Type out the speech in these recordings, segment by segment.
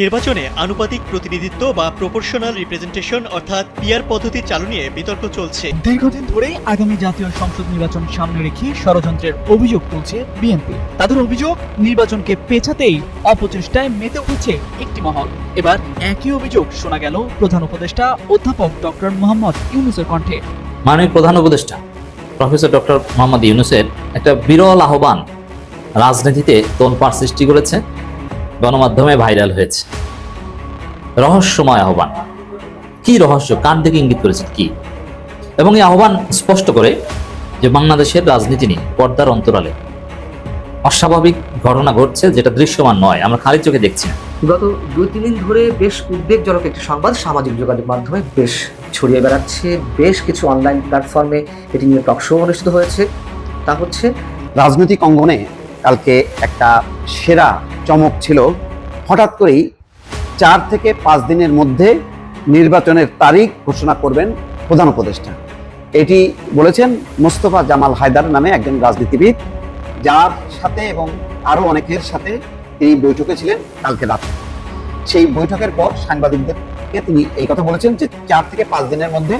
নির্বাচনে আনুপাতিক প্রতিনিধিত্ব বা প্রপোর্শনাল রিপ্রেজেন্টেশন অর্থাৎ পিয়ার পদ্ধতি চালু নিয়ে বিতর্ক চলছে। দীর্ঘদিন ধরেই আগামী জাতীয় সংসদ নির্বাচন সামনে রেখে ষড়যন্ত্রের অভিযোগ তুলছে বিএনপি তাদের অভিযোগ নির্বাচনকে পেছাতেই অপচেষ্টায় মেতে উঠেছে একটি মহল। এবার একই অভিযোগ শোনা গেল প্রধান উপদেষ্টা অধ্যাপক ডক্টর মোহাম্মদ ইউনুসের কণ্ঠে। মাননীয় প্রধান উপদেষ্টা প্রফেসর ডক্টর মোহাম্মদ ইউনুসের একটা বিরল আহ্বান। রাজনীতিতে তোলপাড় সৃষ্টি করেছে। গণমাধ্যমে ভাইরাল হয়েছে। রহস্যময় আহ্বান। কি রহস্য? কার দিকে ইঙ্গিত করেছে কি? এবং এই আহ্বান স্পষ্ট করে যে বাংলাদেশের রাজনীতি নিয়ে পর্দার অন্তরালে অস্বাভাবিক ঘটনা ঘটছে যেটা দৃশ্যমান নয় আমরা খালি চোখে দেখছি না। গত দুই তিন দিন ধরে বেশ উদ্বেগজনক একটি সংবাদ সামাজিক যোগাযোগ মাধ্যমে বেশ ছড়িয়ে বেড়াচ্ছে। বেশ কিছু অনলাইন প্ল্যাটফর্মে এটি নিয়ে টক শো অনুষ্ঠিত হয়েছে। তা হচ্ছে রাজনৈতিক অঙ্গনে কালকে একটা সেরা চমক ছিল। হঠাৎ করেই চার থেকে পাঁচ দিনের মধ্যে নির্বাচনের তারিখ ঘোষণা করবেন প্রধান উপদেষ্টা। এটি বলেছেন মোস্তফা জামাল হায়দার নামে একজন রাজনীতিবিদ, যার সাথে এবং আরও অনেকের সাথে তিনি বৈঠকে ছিলেন কালকে রাতে। সেই বৈঠকের পর সাংবাদিকদেরকে তিনি এই কথা বলেছেন যে চার থেকে পাঁচ দিনের মধ্যে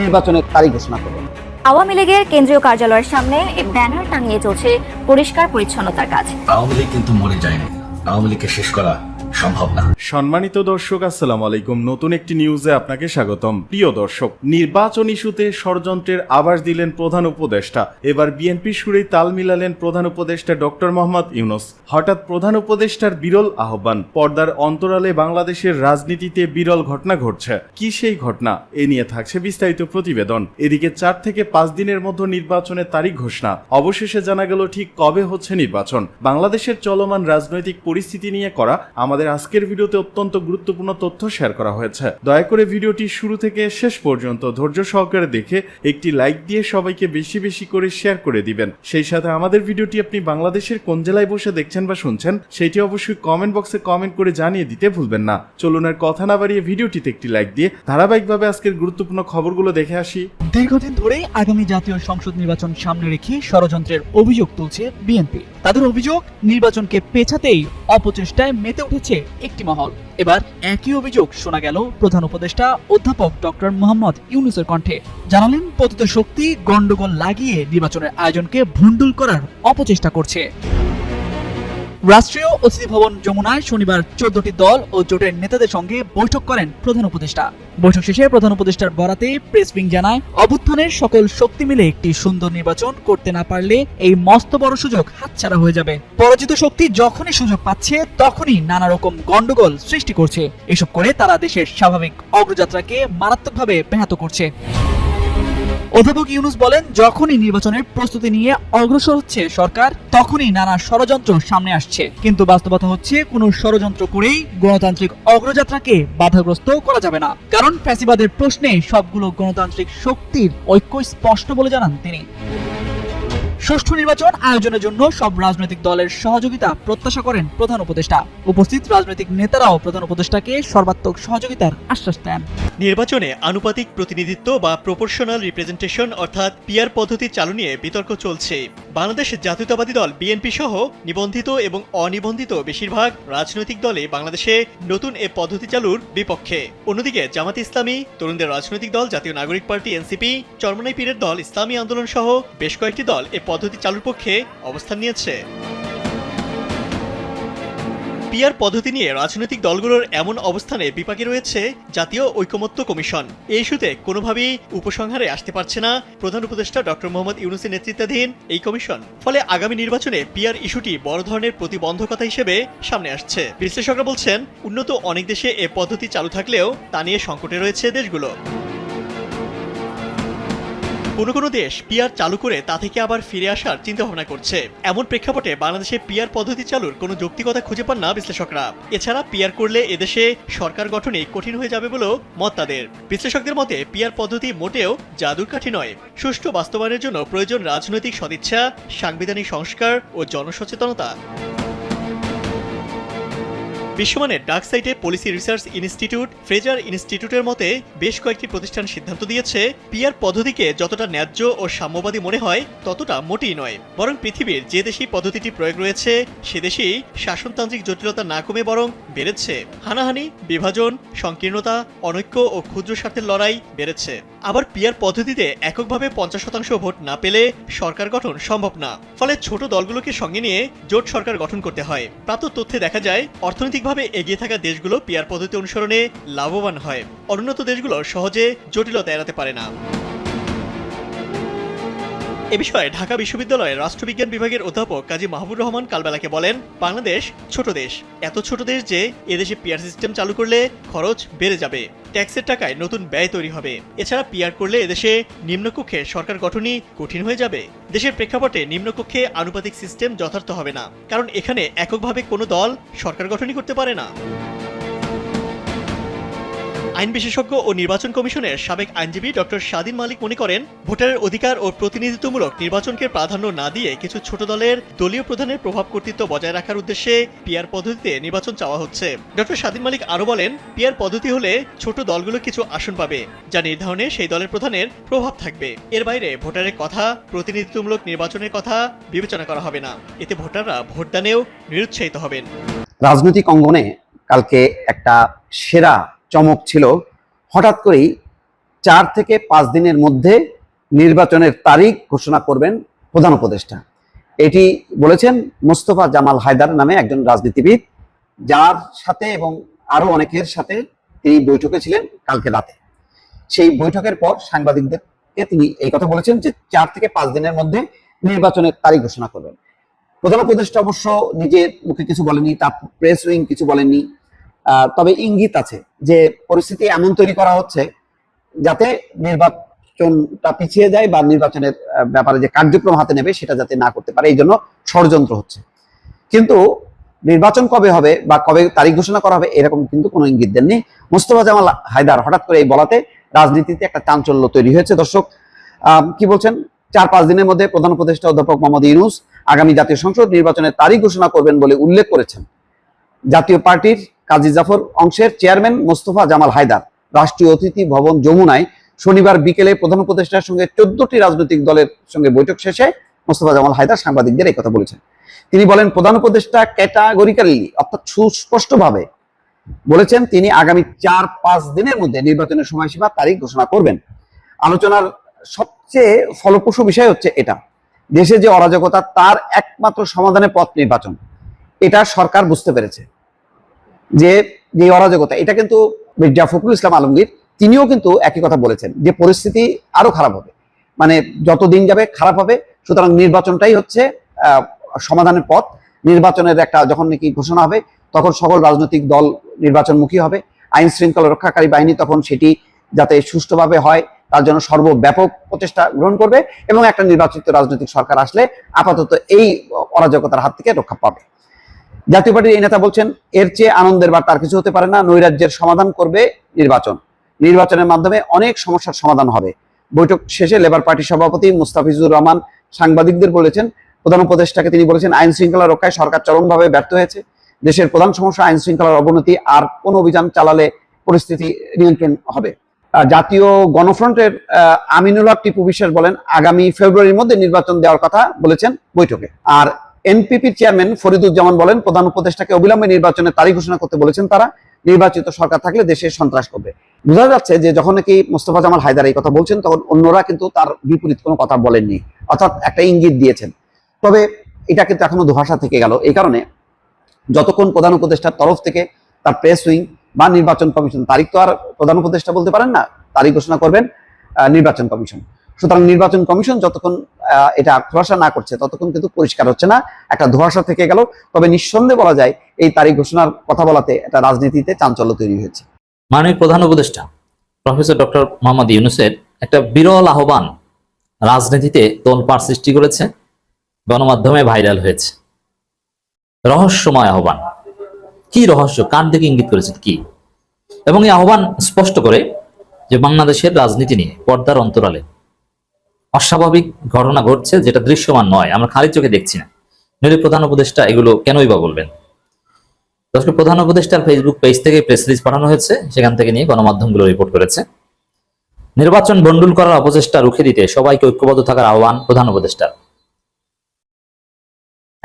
নির্বাচনের তারিখ ঘোষণা করবেন। আওয়ামী লীগের কেন্দ্রীয় কার্যালয়ের সামনে ব্যানার টাঙিয়ে চলছে পরিষ্কার পরিচ্ছন্নতার কাজ। আওয়ামী লীগ কিন্তু মরে যায়নি। আওয়ামী লীগকে শেষ করা সম্ভব না। সম্মানিত দর্শক, আসসালামু আলাইকুম। নতুন একটি নিউজে আপনাকে স্বাগতম। প্রিয় দর্শক, নির্বাচন ইস্যুতে ষড়যন্ত্রের আভাস দিলেন প্রধান উপদেষ্টা। এবার বিএনপি সুরেই তাল মিলালেন প্রধান উপদেষ্টা ডক্টর মোহাম্মদ ইউনুস। হঠাৎ প্রধান উপদেষ্টার বিরল আহ্বান, পর্দার অন্তরালে বাংলাদেশের রাজনীতিতে বিরল ঘটনা ঘটছে। কি সেই ঘটনা? এ নিয়ে থাকছে বিস্তারিত প্রতিবেদন। এদিকে চার থেকে পাঁচ দিনের মধ্যে নির্বাচনের তারিখ ঘোষণা। অবশেষে জানা গেল ঠিক কবে হচ্ছে নির্বাচন। বাংলাদেশের চলমান রাজনৈতিক পরিস্থিতি নিয়ে করা আমাদের আজকের ভিডিওতে অত্যন্ত গুরুত্বপূর্ণ তথ্য শেয়ার করা হয়েছে। দয়া করে ভিডিওটি শুরু থেকে শেষ পর্যন্ত ধৈর্য সহকারে দেখে একটি লাইক দিয়ে সবাইকে বেশি বেশি করে শেয়ার করে দিবেন। সেই সাথে আমাদের ভিডিওটি আপনি বাংলাদেশের কোন জেলায় বসে দেখছেন বা শুনছেন, সেটি অবশ্যই কমেন্ট বক্সে কমেন্ট করে জানিয়ে দিতে ভুলবেন না। চলুন আর কথা না বাড়িয়ে ভিডিওটিতে একটি লাইক দিয়ে ধারাবাহিকভাবে আজকের গুরুত্বপূর্ণ খবরগুলো দেখে আসি। দীর্ঘদিন ধরেই আগামী জাতীয় সংসদ নির্বাচন সামনে রেখে ষড়যন্ত্রের অভিযোগ তুলছে বিএনপি। তাদের অভিযোগ, নির্বাচনকে পেছাতেই অপচেষ্টায় মেতে উঠেছে একটি মহল। এবার একই অভিযোগ শোনা গেল প্রধান উপদেষ্টা অধ্যাপক ডক্টর মোহাম্মদ ইউনুসের কণ্ঠে। জানালেন, পতিত শক্তি গন্ডগোল লাগিয়ে নির্বাচনের আয়োজনকে ভুন্ডুল করার অপচেষ্টা করছে। রাষ্ট্রীয় অতিথি ভবন যমুনায় শনিবার চোদ্দটি দল ও জোটের নেতাদের সঙ্গে বৈঠক করেন প্রধান উপদেষ্টা। বৈঠক শেষে প্রধান উপদেষ্টার বরাতে প্রেস উইং জানায়, অভ্যুত্থানের সকল শক্তি মিলে একটি সুন্দর নির্বাচন করতে না পারলে এই মস্ত বড় সুযোগ হাতছাড়া হয়ে যাবে। পরাজিত শক্তি যখনই সুযোগ পাচ্ছে, তখনই নানা রকম গন্ডগোল সৃষ্টি করছে। এসব করে তারা দেশের স্বাভাবিক অগ্রযাত্রাকে মারাত্মকভাবে ব্যাহত করছে। অধ্যাপক ইউনুস বলেন, যখনই নির্বাচনের প্রস্তুতি নিয়ে অগ্রসর হচ্ছে সরকার, তখনই নানা ষড়যন্ত্র সামনে আসছে। কিন্তু বাস্তবতা হচ্ছে, কোনো ষড়যন্ত্র করেই গণতান্ত্রিক অগ্রযাত্রাকে বাধাগ্রস্ত করা যাবে না। কারণ ফ্যাসিবাদের প্রশ্নে সবগুলো গণতান্ত্রিক শক্তির ঐক্য স্পষ্ট বলে জানান তিনি। ষষ্ঠ নির্বাচন আয়োজনের জন্য সব রাজনৈতিক দলের সহযোগিতা প্রত্যাশা করেন প্রধান উপদেষ্টা। উপস্থিত রাজনৈতিক নেতারাও প্রধান উপদেষ্টাকে সর্বাত্মক সহযোগিতার আশ্বাস দেন। নির্বাচনে আনুপাতিক প্রতিনিধিত্ব বা প্রপোর্শনাল রিপ্রেজেন্টেশন অর্থাৎ পিয়ার পদ্ধতি চালু নিয়ে বিতর্ক চলছে। বাংলাদেশ জাতীয়তাবাদী দল বিএনপি সহ নিবন্ধিত এবং অনিবন্ধিত বেশিরভাগ রাজনৈতিক দলে বাংলাদেশে নতুন এ পদ্ধতি চালুর বিপক্ষে। অন্যদিকে জামাত ইসলামী, তরুণদের রাজনৈতিক দল জাতীয় নাগরিক পার্টি এনসিপি চরমনাই পীরের দল ইসলামী আন্দোলন সহ বেশ কয়েকটি দল এ পদ্ধতি চালুর পক্ষে অবস্থান নিয়েছে। পিয়ার পদ্ধতি নিয়ে রাজনৈতিক দলগুলোর এমন অবস্থানে বিপাকে রয়েছে জাতীয় ঐকমত্য কমিশন। এই ইস্যুতে কোনোভাবেই উপসংহারে আসতে পারছে না প্রধান উপদেষ্টা ডক্টর মোহাম্মদ ইউনুসের নেতৃত্বাধীন এই কমিশন। ফলে আগামী নির্বাচনে পিয়ার ইস্যুটি বড় ধরনের প্রতিবন্ধকতা হিসেবে সামনে আসছে। বিশ্লেষকরা বলছেন, উন্নত অনেক দেশে এ পদ্ধতি চালু থাকলেও তা নিয়ে সংকটে রয়েছে দেশগুলো। কোনো কোনো দেশ পিয়ার চালু করে তা থেকে আবার ফিরে আসার চিন্তা ভাবনা করছে। এমন প্রেক্ষাপটে বাংলাদেশে পিয়ার পদ্ধতি চালুর কোনো যৌক্তিকতা খুঁজে পান না বিশ্লেষকরা। এছাড়া পিয়ার করলে এদেশে সরকার গঠনে কঠিন হয়ে যাবে বলেও মত তাদের। বিশ্লেষকদের মতে পিয়ার পদ্ধতি মোটেও জাদুর কাঠি নয়। সুষ্ঠু বাস্তবায়নের জন্য প্রয়োজন রাজনৈতিক সদিচ্ছা, সাংবিধানিক সংস্কার ও জনসচেতনতা। বিশ্বমানের ডার্ক সাইটে পলিসি রিসার্চ ইনস্টিটিউট, ফ্রেজার ইনস্টিটিউটের মতে বেশ কয়েকটি প্রতিষ্ঠান সিদ্ধান্ত দিয়েছে পিয়ার পদ্ধতিকে যতটা ন্যায্য ও সাম্যবাদী মনে হয়, ততটা মোটেই নয়। বরং পৃথিবীর যে দেশেই পদ্ধতিটি প্রয়োগ রয়েছে, সে দেশেই শাসনতান্ত্রিক জটিলতা না কমে বরং বেড়েছে। হানাহানি, বিভাজন, সংকীর্ণতা, অনৈক্য ও ক্ষুদ্র স্বার্থের লড়াই বেড়েছে। আবার পিয়ার পদ্ধতিতে এককভাবে পঞ্চাশ শতাংশ ভোট না পেলে সরকার গঠন সম্ভব না। ফলে ছোট দলগুলোকে সঙ্গে নিয়ে জোট সরকার গঠন করতে হয়। প্রাপ্ত তথ্যে দেখা যায় অর্থনৈতিকভাবে এগিয়ে থাকা দেশগুলো পিয়ার পদ্ধতি অনুসরণে লাভবান হয়। অনুন্নত দেশগুলো সহজে জটিলতা এড়াতে পারে না। এ বিষয়ে ঢাকা বিশ্ববিদ্যালয়ের রাষ্ট্রবিজ্ঞান বিভাগের অধ্যাপক কাজী মাহবুর রহমান কালবেলাকে বলেন, বাংলাদেশ ছোট দেশ। এত ছোট দেশ যে এদেশে পিয়ার সিস্টেম চালু করলে খরচ বেড়ে যাবে। ট্যাক্সের টাকায় নতুন ব্যয় তৈরি হবে। এছাড়া পিয়ার করলে এদেশে নিম্নকক্ষে সরকার গঠনই কঠিন হয়ে যাবে। দেশের প্রেক্ষাপটে নিম্নকক্ষে আনুপাতিক সিস্টেম যথার্থ হবে না। কারণ এখানে এককভাবে কোনো দল সরকার গঠনই করতে পারে না। আইন বিশেষজ্ঞ ও নির্বাচন কমিশনের সাবেক আইনজীবী ডক্টর স্বাধীন মালিক মনে করেন, ভোটারের অধিকার ও প্রতিনিধিত্বমূলক নির্বাচনকে প্রাধান্য না দিয়ে কিছু ছোট দলের দলীয় প্রধানের প্রভাব কর্তৃত্ব বজায় রাখার উদ্দেশ্যে পিয়ার পদ্ধতিতে নির্বাচন চাওয়া হচ্ছে। ডক্টর স্বাধীন মালিক আরও বলেন পিয়ার পদ্ধতি হলে ছোট দলগুলো কিছু আসন পাবে, যা নির্ধারণে সেই দলের প্রধানের প্রভাব থাকবে। এর বাইরে ভোটারের কথা, প্রতিনিধিত্বমূলক নির্বাচনের কথা বিবেচনা করা হবে না। এতে ভোটাররা ভোটদানেও নিরুৎসাহিত হবেন। রাজনৈতিক অঙ্গনে কালকে একটা সেরা চমক ছিল। হঠাৎ করেই চার থেকে পাঁচ দিনের মধ্যে নির্বাচনের তারিখ ঘোষণা করবেন প্রধান উপদেষ্টা। এটি বলেছেন মোস্তফা জামাল হায়দার নামে একজন রাজনীতিবিদ, যার সাথে এবং আরও অনেকের সাথে তিনি বৈঠকে ছিলেন কালকে রাতে। সেই বৈঠকের পর সাংবাদিকদেরকে তিনি এই কথা বলেছেন যে চার থেকে পাঁচ দিনের মধ্যে নির্বাচনের তারিখ ঘোষণা করবেন। প্রধান উপদেষ্টা অবশ্য নিজের মুখে কিছু বলেনি, তার প্রেস উইং কিছু বলেনি তবে ইঙ্গিত আছে যে পরিস্থিতি এমন তৈরি করা হচ্ছে যাতে নির্বাচনটা পিছিয়ে যায় বা নির্বাচনের ব্যাপারে যে কার্যক্রম হাতে নেবে সেটা যাতে না করতে পারে, এই জন্য ষড়যন্ত্র হচ্ছে। কিন্তু নির্বাচন কবে হবে বা কবে তারিখ ঘোষণা করা হবে এরকম কিন্তু কোনো ইঙ্গিত দেননি। মুস্তফা জামাল হায়দার হঠাৎ করে এই বলাতে রাজনীতিতে একটা চাঞ্চল্য তৈরি হয়েছে। দর্শক কি বলছেন? চার পাঁচ দিনের মধ্যে প্রধান উপদেষ্টা অধ্যাপক মোহাম্মদ ইউনুস আগামী জাতীয় সংসদ নির্বাচনের তারিখ ঘোষণা করবেন বলে উল্লেখ করেছেন। জাতীয় পার্টির কাজী জাফর অংশের চেয়ারম্যান মোস্তফা জামাল হায়দার। রাষ্ট্রীয় অতিথি ভবন যমুনায় শনিবার বিকেলে প্রধান উপদেষ্টার সঙ্গে চোদ্দটি রাজনৈতিক দলের সঙ্গে বৈঠক শেষে মোস্তফা জামাল হায়দার সাংবাদিকদের এই কথা বলেছেন। তিনি বলেন, প্রধান উপদেষ্টা ক্যাটাগরিক্যালি অর্থাৎ সুস্পষ্টভাবে বলেছেন, তিনি আগামী চার পাঁচ দিনের মধ্যে নির্বাচনের সময়সীমা তারিখ ঘোষণা করবেন। আলোচনার সবচেয়ে ফলপ্রসূ বিষয় হচ্ছে এটা। দেশে যে অরাজকতা, তার একমাত্র সমাধানের পথ নির্বাচন। এটা সরকার বুঝতে পেরেছে। যে যে অরাজকতা, এটা কিন্তু মির্জা ফখরুল ইসলাম আলমগীর, তিনিও কিন্তু একই কথা বলেছেন যে পরিস্থিতি আরও খারাপ হবে। মানে যত দিন যাবে খারাপ হবে, সুতরাং নির্বাচনটাই হচ্ছে সমাধানের পথ। নির্বাচনের একটা যখন নাকি ঘোষণা হবে, তখন সকল রাজনৈতিক দল নির্বাচনমুখী হবে। আইন শৃঙ্খলা রক্ষাকারী বাহিনী তখন সেটি যাতে সুষ্ঠুভাবে হয়, তার জন্য সর্বব্যাপক প্রচেষ্টা গ্রহণ করবে এবং একটা নির্বাচিত রাজনৈতিক সরকার আসলে আপাতত এই অরাজকতার হাত থেকে রক্ষা পাবে। জাতীয় পার্টির এই নেতা বলছেন, এর চেয়ে আনন্দের বার্তা আর কিছু হতে পারে না, নৈরাজ্যের সমাধান করবে নির্বাচন। নির্বাচনের মাধ্যমে অনেক সমস্যার সমাধান হবে। বৈঠক শেষে লেবার পার্টির সভাপতি মুস্তাফিজুর রহমান সাংবাদিকদের বলেছেন, প্রধান উপদেষ্টাকে তিনি বলেছেন, আইন শৃঙ্খলা রক্ষায় সরকার চরমভাবে ব্যর্থ হয়েছে। দেশের প্রধান সমস্যা আইন শৃঙ্খলার অবনতি আর কোন অভিযান চালালে পরিস্থিতি নিয়ন্ত্রণ হবে। জাতীয় গণফ্রন্টের আমিনুল টিপু বিশ্বাস বলেন, আগামী ফেব্রুয়ারির মধ্যে নির্বাচন দেওয়ার কথা বলেছেন বৈঠকে। আর এনপিপির চেয়ারম্যান ফরিদুজ্জামান বলেন, প্রধান উপদেষ্টাকে অবিলম্বে নির্বাচনের তারিখ ঘোষণা করতে বলেছেন তারা। নির্বাচিত সরকার থাকলে দেশে সন্ত্রাস করবে। বোঝা যাচ্ছে যে যখন নাকি মোস্তফা জামাল হায়দার এই কথা বলছেন, তখন অন্যরা কিন্তু তার বিপরীত কোনো কথা বলেননি, অর্থাৎ একটা ইঙ্গিত দিয়েছেন। তবে এটা কিন্তু এখনও ধোয়াশা থেকে গেল। এই কারণে যতক্ষণ প্রধান উপদেষ্টার তরফ থেকে তার প্রেস উইং বা নির্বাচন কমিশন তারিখ তো আর প্রধান উপদেষ্টা বলতে পারেন না, তারিখ ঘোষণা করবেন নির্বাচন কমিশন। সুতরাং নির্বাচন কমিশন যতক্ষণ এটা খোলাসা না করছে, ততক্ষণ কিন্তু পরিষ্কার হচ্ছে না। একটা ধোঁয়াশা থেকে গেল। তবে নিঃসন্দেহে বলা যায়, এই তারিখ ঘোষণার কথা বলাতে একটা রাজনীতিতে চাঞ্চল্য তৈরি হয়েছে। মাননীয় প্রধান উপদেষ্টা, প্রফেসর ডক্টর মোহাম্মদ ইউনুসের একটা বিরল আহ্বান রাজনীতিতে তোলপাড় সৃষ্টি করেছে, গণমাধ্যমে ভাইরাল হয়েছে। রহস্যময় আহ্বান। কি রহস্য? কার দিকে ইঙ্গিত করেছেন কি? এবং এই আহ্বান স্পষ্ট করে যে বাংলাদেশের রাজনীতি নিয়ে পর্দার অন্তরালে অস্বাভাবিক ঘটনা ঘটছে যেটা দৃশ্যমান নয়, আমরা খালি চোখে দেখছি না। নইলে প্রধান উপদেষ্টা এগুলো কেনই বা বলবেন? দর্শক, প্রধান উপদেষ্টার ফেসবুক পেজ থেকে প্রেস রিলিজ পাঠানো হয়েছে, সেখান থেকে নিয়ে গণমাধ্যমগুলো রিপোর্ট করেছে। নির্বাচন বন্ডুল করার অপচেষ্টা রুখে দিতে সবাইকে ঐক্যবদ্ধ থাকার আহ্বান প্রধান উপদেষ্টার।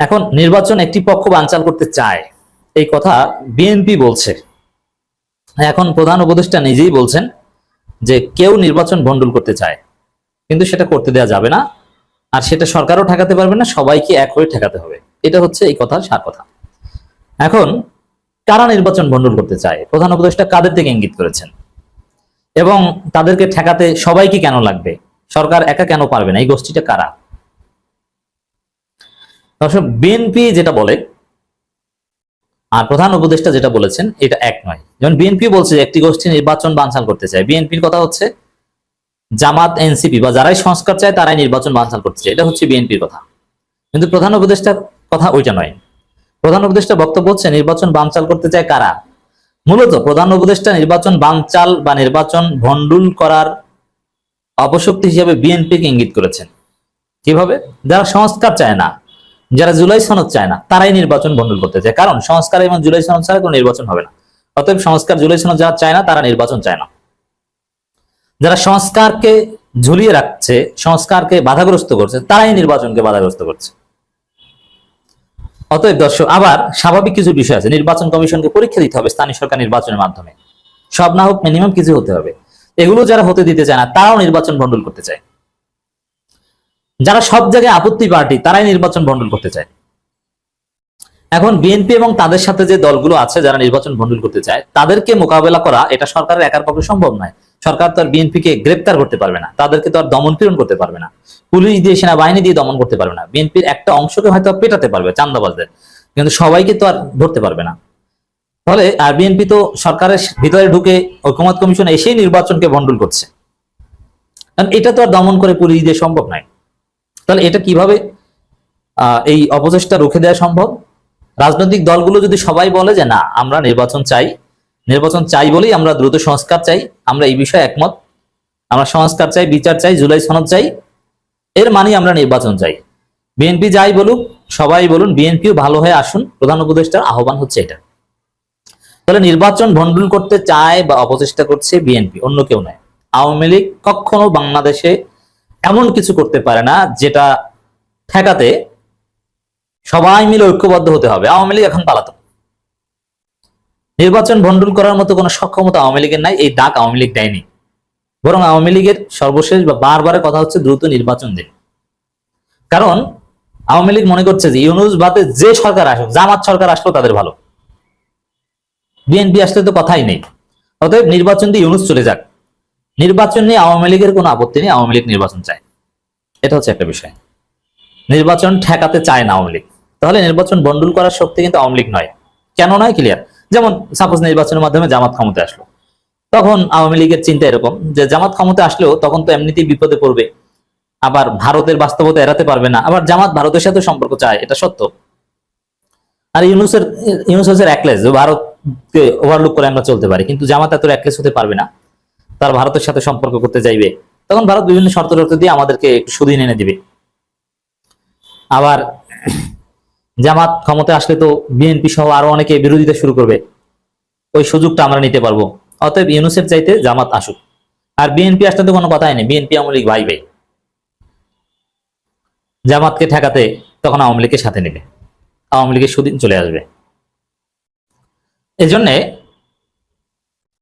এখন নির্বাচন একটি পক্ষ বানচাল করতে চায়, এই কথা বিএনপি বলছে। এখন প্রধান উপদেষ্টা নিজেই বলছেন যে কেউ নির্বাচন ভণ্ডুল করতে চায়। কিন্তু সেটা করতে দেওয়া যাবে না। আর সেটা সরকারও ঠেকাতে পারবে না, সবাইকে এক হয়ে ঠেকাতে হবে। এটা হচ্ছে এই কথার সার কথা। এখন, কারা নির্বাচন ভণ্ডুল করতে চায়? প্রধান উপদেষ্টা কাদের থেকে ইঙ্গিত করেছেন? এবং তাদেরকে ঠেকাতে সবাইকে কেন লাগবে? সরকার একা কেন পারবে না? এই গোষ্ঠীটা কারা? দর্শক, বিএনপি যেটা বলে, আর প্রধান উপদেষ্টা যেটা বলেছেন, এটা এক নয়। যেমন বিএনপি বলছে যে একটি গোষ্ঠী নির্বাচন বানচাল করতে চায়। বিএনপির কথা হচ্ছে জামাত, এনসিপি বা যারাই সংস্কার চায় তারাই নির্বাচন বানচাল করতে চায়। এটা হচ্ছে বিএনপির কথা। কিন্তু প্রধান উপদেষ্টার কথা ওইটা নয়। প্রধান উপদেষ্টা বক্তব্য হচ্ছে, নির্বাচন বানচাল করতে চায় কারা? মূলত প্রধান উপদেষ্টা নির্বাচন বানচাল বা নির্বাচন ভণ্ডুল করার অপশক্তি হিসেবে বিএনপিকে ইঙ্গিত করেছেন। কীভাবে? যারা সংস্কার চায় না, যারা জুলাই সনদ চায় না, তারাই নির্বাচন বন্ডল করতে চায়। কারণ সংস্কার এবং জুলাই সনদ ছাড়া কোনো নির্বাচন হবে না। অতএব সংস্কার, জুলাই সনদ যারা চায় না, তারা নির্বাচন চায় না। যারা সংস্কারকে ঝুলিয়ে রাখছে, সংস্কারকে বাধাগ্রস্ত করছে, তারাই নির্বাচনকে বাধাগ্রস্ত করছে। অতএব দর্শক, আবার স্বাভাবিক কিছু বিষয় আছে। নির্বাচন কমিশনকে পরীক্ষা দিতে হবে স্থানীয় সরকার নির্বাচনের মাধ্যমে। সব না হোক মিনিমাম কিছু হতে হবে। এগুলো যারা হতে দিতে চায় না, তারাও নির্বাচন বন্ডল করতে চায়। যারা সব জায়গায় আপত্তি পার্টি, তারাই নির্বাচন বন্ডল করতে চায়। এখন বিএনপি এবং তাদের সাথে যে দলগুলো আছে, যারা নির্বাচন বন্ডল করতে চায়, তাদেরকে মোকাবেলা করা এটা সরকারের একার পক্ষে সম্ভব নয়। সরকার তো আর বিএনপিকে গ্রেপ্তার করতে পারবে না। তাদেরকে তো আর দমন পীড়ন করতে পারবে না। পুলিশ দিয়ে, সেনাবাহিনী দিয়ে দমন করতে পারবে না। বিএনপির একটা অংশকে হয়তো পেটাতে পারবে চান্দাবাজদের কিন্তু সবাইকে তো আর ধরতে পারবে না। ফলে আর বিএনপি তো সরকারের ভিতরে ঢুকে ঐক্যমত কমিশন এসেই নির্বাচনকে ভণ্ডুল করছে। কারণ এটা তো আর দমন করে পুলিশ দিয়ে সম্ভব নয়। তাহলে এটা কীভাবে এই অপচেষ্টা রুখে দেওয়া সম্ভব? রাজনৈতিক দলগুলো যদি সবাই বলে যে না, আমরা নির্বাচন চাই নির্বাচন চাই বলেই আমরা দ্রুত সংস্কার চাই। আমরা এই বিষয়ে একমত। আমরা সংস্কার চাই, বিচার চাই, জুলাই সনদ চাই। এর মানে আমরা নির্বাচন চাই। বিএনপি যাই বলুক, সবাই বলুন, বিএনপিও ভালো হয়ে আসুন। প্রধান উপদেষ্টার আহ্বান হচ্ছে এটা। তাহলে নির্বাচন ভণ্ডুল করতে চায় বা অপচেষ্টা করছে বিএনপি, অন্য কেউ নয়। আওয়ামী লীগ কখনো বাংলাদেশে এমন কিছু করতে পারে না যেটা ঠেকাতে সবাই মিলে ঐক্যবদ্ধ হতে হবে। আওয়ামী লীগ এখন পালাতো নির্বাচন ভণ্ডুল করার মতো কোনো সক্ষমতা আওয়ামী লীগের নাই, এই ডাক আওয়ামী লীগ দেয়নি। বরং আওয়ামী লীগের সর্বশেষ বা বারবারের কথা হচ্ছে দ্রুত নির্বাচন দিন। কারণ আওয়ামী লীগ মনে করছে যে ইউনুস বাদে যে সরকার আসুক, জামাত সরকার আসলেও তাদের ভালো। বিএনপি আসলে তো কথাই নেই। অতএব নির্বাচন দিয়ে ইউনুস চলে যাক। নির্বাচন নিয়ে আওয়ামী লীগের কোনো আপত্তি নেই, আওয়ামী লীগ নির্বাচন চায়। এটা হচ্ছে একটা বিষয়। নির্বাচন ঠেকাতে চায় না আওয়ামী লীগ। তাহলে নির্বাচন বন্ডুল করার শক্তি কিন্তু আওয়ামী লীগ নয়। কেন নয়, ক্লিয়ার? যেমন সাপোজ নির্বাচনের মাধ্যমে জামাত ক্ষমতায় আসলো। তখন আওয়ামী লীগের চিন্তা এরকম যে জামাত ক্ষমতায় আসলেও তখন তো এমনিতেই বিপদে পড়বে। আবার ভারতের বাস্তবতা এড়াতে পারবে না। আবার জামাত ভারতের সাথে সম্পর্ক চায়, এটা সত্য। আর ইউনুসের ইউনুস হচ্ছে একলেস ভারতকে ওভারলুক করে আমরা চলতে পারি, কিন্তু জামাত এত একলেস হতে পারবে না। তার ভারতের সাথে সম্পর্ক করতে চাইবে। তখন ভারত বিভিন্ন শর্ত শর্ত দিয়ে আমাদেরকে সুদিন এনে দিবে। আবার জামাত ক্ষমতায় আসলে তো বিএনপি সহ আরও অনেকে বিরোধিতা শুরু করবে। ওই সুযোগটা আমরা নিতে পারব। অতএব ইউনুসের চাইতে জামাত আসুক। আর বিএনপি আসলে তো কোনো কথাই নেই। বিএনপি আওয়ামী লীগ ভাই ভাই জামাতকে ঠেকাতে তখন আওয়ামী লীগের সাথে নেবে। আওয়ামী লীগের সুদিন চলে আসবে। এজন্যে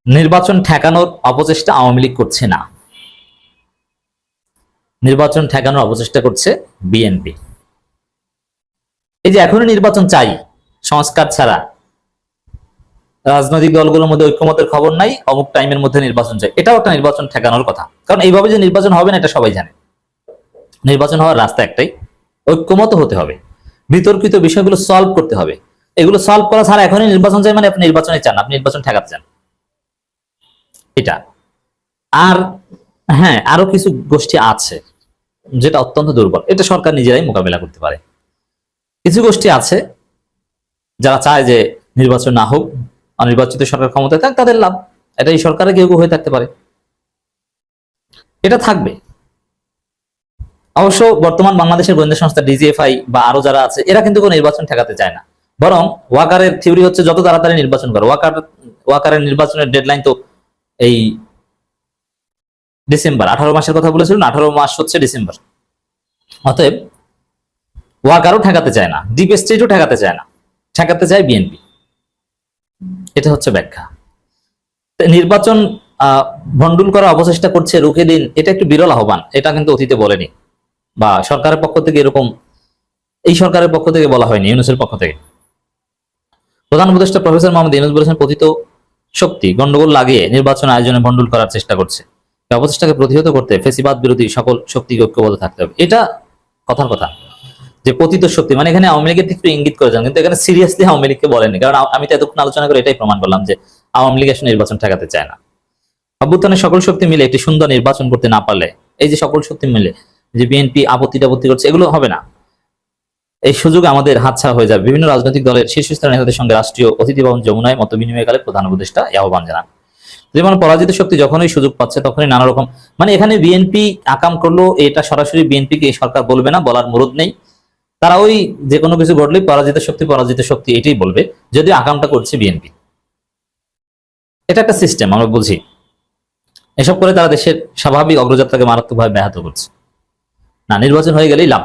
নির্বাচন ঠেকানোর অপচেষ্টা আওয়ামী লীগ করছে না। নির্বাচন ঠেকানোর অপচেষ্টা করছে বিএনপি। এই যে এখনই নির্বাচন চাই, সংস্কার ছাড়া। রাজনৈতিক দলগুলোর মধ্যে ঐক্যমতের খবর নাই, অমুক টাইমের মধ্যে নির্বাচন চাই। এটাও একটা নির্বাচন ঠেকানোর কথা। কারণ এইভাবে যে নির্বাচন হবে না, এটা সবাই জানে। নির্বাচন হওয়ার রাস্তা একটাই, ঐক্যমত হতে হবে। বিতর্কিত বিষয়গুলো সলভ করতে হবে। এগুলো সলভ করা ছাড়া এখনই নির্বাচন চাই মানে আপনি নির্বাচনে চান, আপনি নির্বাচন ঠেকাতে চান। এটা। আর হ্যাঁ আরও কিছু গোষ্ঠী আছে, যেটা অত্যন্ত দুর্বল। এটা সরকার নিজেরাই মোকাবেলা করতে পারে। কিছু গোষ্ঠী আছে যারা চায় যে নির্বাচন না হোক, অনির্বাচিত সরকার ক্ষমতায় থাক, তাদের লাভ। এটা এই সরকারে কেউ কেউ হয়ে থাকতে পারে। এটা থাকবে। অবশ্য বর্তমান বাংলাদেশের গোয়েন্দা সংস্থা ডিজিএফআই বা আরও যারা আছে, এরা কিন্তু কোনো নির্বাচন ঠেকাতে চায় না। বরং ওয়াকারের থিওরি হচ্ছে যত তাড়াতাড়ি নির্বাচন করে, ওয়াকার, ওয়াকারের নির্বাচনের ডেডলাইন তো এই ডিসেম্বর, আঠারো মাসের কথা বলেছিলেন, আঠারো মাস হচ্ছে ডিসেম্বর। অতএব ওয়াকারও ঠেকাতে চায় না, ডিপ স্টেটও ঠেকাতে চায় না, ঠেকাতে চায় বিএনপি। এটা হচ্ছে ব্যাখ্যা। নির্বাচন ভণ্ডুল করার অবচেষ্টা করছে রুখে দিন এটা একটু বিরল আহ্বান, এটা কিন্তু অতীতে বলেনি। বা সরকারের পক্ষ থেকে এরকম, এই সরকারের পক্ষ থেকে বলা হয়নি, ইউনুসের পক্ষ থেকে। প্রধান উপদেষ্টা প্রফেসর মোহাম্মদ ইউনুস বলেছেন, পতিত শক্তি গন্ডগোল লাগিয়ে নির্বাচন আয়োজনে ভণ্ডুল করার চেষ্টা করছে। অবচেষ্টাকে প্রতিহত করতে ফেসিবাদ বিরোধী সকল শক্তিকে ঐক্যবদ্ধ থাকতে হবে। এটা কথার কথা। যে পতিত শক্তি মানে এখানে আওয়ামী লীগের থেকে ইঙ্গিত করেছেন কিন্তু এখানে সিরিয়াসলি আওয়ামী লীগকে বলেনি কারণ আমি তো এতক্ষণ আলোচনা করে এটাই প্রমাণ করলাম যে আওয়ামী লীগ আসলে নির্বাচন ঠেকাতে চায় না। অভ্যুত্থানের সকল শক্তি মিলে একটি সুন্দর নির্বাচন করতে না পারলে, এই যে সকল শক্তি মিলে যে বিএনপি আপত্তি টাপত্তি করছে, এগুলো হবে না। এই সুযোগ আমাদের হাতছাড়া হয়ে যাবে। বিভিন্ন রাজনৈতিক দলের শীর্ষস্তরের নেতাদের সঙ্গে রাষ্ট্রীয় অতিথি ভবন যমুনায় মত বিনিময়কালে প্রধান উপদেষ্টা আহ্বান জানান। যেমন পরাজিত শক্তি যখনই সুযোগ পাচ্ছে, তখনই নানা রকম মানে এখানে বিএনপি আকাম করল, এটা সরাসরি বিএনপিকে সরকার বলবে না, বলার মুরদ নেই। তারা ওই যে কোনো কিছু ঘটলেই পরাজিত শক্তি পরাজিত শক্তি এটাই বলবে। যদি আকামটা করছে বিএনপি। এটা একটা সিস্টেম আমরা বুঝি। এসব করে তারা দেশের স্বাভাবিক অগ্রযাত্রাকে মারাত্মকভাবে ব্যাহত করছে। না, নির্বাচন হয়ে গেলেই লাভ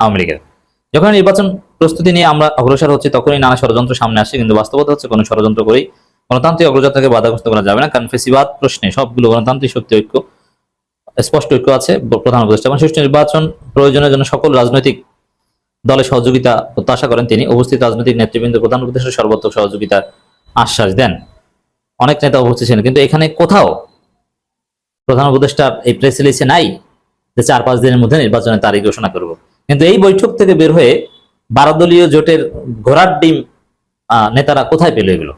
আওয়ামী লীগের। যখন নির্বাচন প্রস্তুতি নিয়ে আমরা অগ্রসর হচ্ছি, তখনই নানা ষড়যন্ত্র সামনে আসে, কিন্তু বাস্তবতা হচ্ছে কোনো ষড়যন্ত্র করেই গণতান্ত্রিক অগ্রযাত্রাকে বাধাগ্রস্ত করা যাবে না, কারণ ফেসিবাদ প্রশ্নে সবগুলো গণতান্ত্রিক শক্তি ঐক্য, স্পষ্ট ঐক্য আছে, প্রধান উপদেষ্টা। এবং সুষ্ঠু নির্বাচন প্রয়োজনের জন্য সকল রাজনৈতিক দলের সহযোগিতা প্রত্যাশা করেন তিনি। উপস্থিত রাজনৈতিক নেতৃবৃন্দ, প্রধান উদ্দেশ্যে সর্বাত্মক সহযোগিতার আশ্বাস দেন। অনেক নেতা উপস্থিত ছিলেন, কিন্তু এখানে কোথাও প্রধান উপদেষ্টা এই প্রেস রিলিজে নাই যে চার পাঁচ দিনের মধ্যে নির্বাচনের তারিখ ঘোষণা করব। কিন্তু এই বৈঠক থেকে বের হয়ে বারাদলীয় জোটের ঘোড়ার ডিম নেতারা কোথায় পেল এগুলো?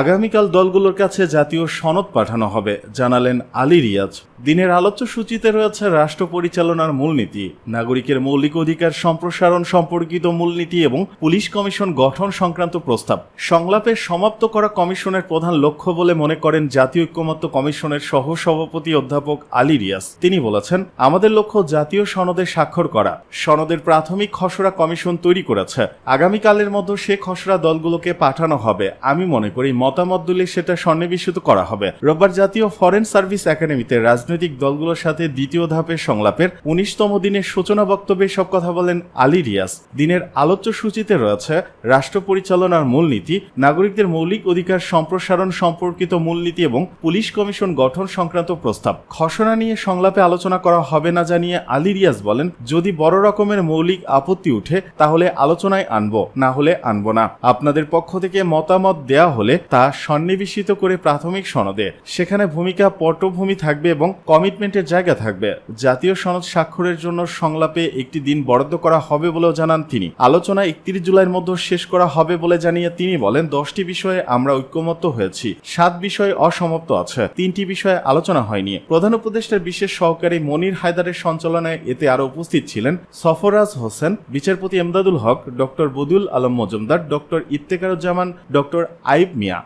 আগামীকাল দলগুলোর কাছে জাতীয় সনদ পাঠানো হবে, জানালেন আলী রিয়াজ। দিনের আলোচ্য সূচিতে রয়েছে রাষ্ট্র পরিচালনার মূলনীতি, নাগরিকের মৌলিক অধিকার সম্প্রসারণ সম্পর্কিত মূলনীতি এবং পুলিশ কমিশন গঠন সংক্রান্ত প্রস্তাব। সংলাপে সমাপ্ত করা কমিশনের প্রধান লক্ষ্য বলে মনে করেন জাতীয় ঐক্যমত্য কমিশনের সহ সভাপতি অধ্যাপক আলী রিয়াজ। তিনি বলেছেন, আমাদের লক্ষ্য জাতীয় সনদে স্বাক্ষর করা। সনদের প্রাথমিক খসড়া কমিশন তৈরি করেছে। আগামীকালের মধ্যে সে খসড়া দলগুলোকে পাঠানো হবে, আমি মনে করি মতামত দিলে সেটা সন্নিবেশিত করা হবে। রোববার জাতীয় ফরেন সার্ভিস একাডেমিতে রাজনৈতিক দলগুলোর সাথে দ্বিতীয় ধাপের সংলাপের উনিশতম দিনের সূচনা বক্তব্যে সব কথা বলেন আলী রিয়াজ। দিনের আলোচ্য সূচিতে রয়েছে, রাষ্ট্র পরিচালনার মূলনীতি, নাগরিকদের মৌলিক অধিকার সম্প্রসারণ সম্পর্কিত মূলনীতি এবং পুলিশ কমিশন গঠন সংক্রান্ত প্রস্তাব। খসড়া নিয়ে সংলাপে আলোচনা করা হবে না জানিয়ে আলী রিয়াজ বলেন, যদি বড় রকমের মৌলিক আপত্তি উঠে তাহলে আলোচনায় আনব, না হলে আনব না। আপনাদের পক্ষ থেকে মতামত দেয়া হলে তা সন্নিবেশিত করে প্রাথমিক সনদে। সেখানে ভূমিকা পটভূমি থাকবে এবং কমিটমেন্টের জায়গা থাকবে। জাতীয় সনদ স্বাক্ষরের জন্য সংলাপে একটি দিন বরাদ্দ করা হবে বলেও জানান তিনি। আলোচনা একত্রিশ জুলাইয়ের মধ্যে শেষ করা হবে বলে জানিয়ে তিনি বলেন, দশটি বিষয়ে আমরা ঐক্যমত্য হয়েছি। সাত বিষয় অসমাপ্ত আছে। তিনটি বিষয়ে আলোচনা হয়নি। প্রধান উপদেষ্টার বিশেষ সহকারী মনির হায়দারের সঞ্চালনায় এতে আরও উপস্থিত ছিলেন সফরাজ হোসেন, বিচারপতি Emdadul Haque, doctor Badul Alam Majumder, doctor Iftekharuzzaman doctor Aib Mia.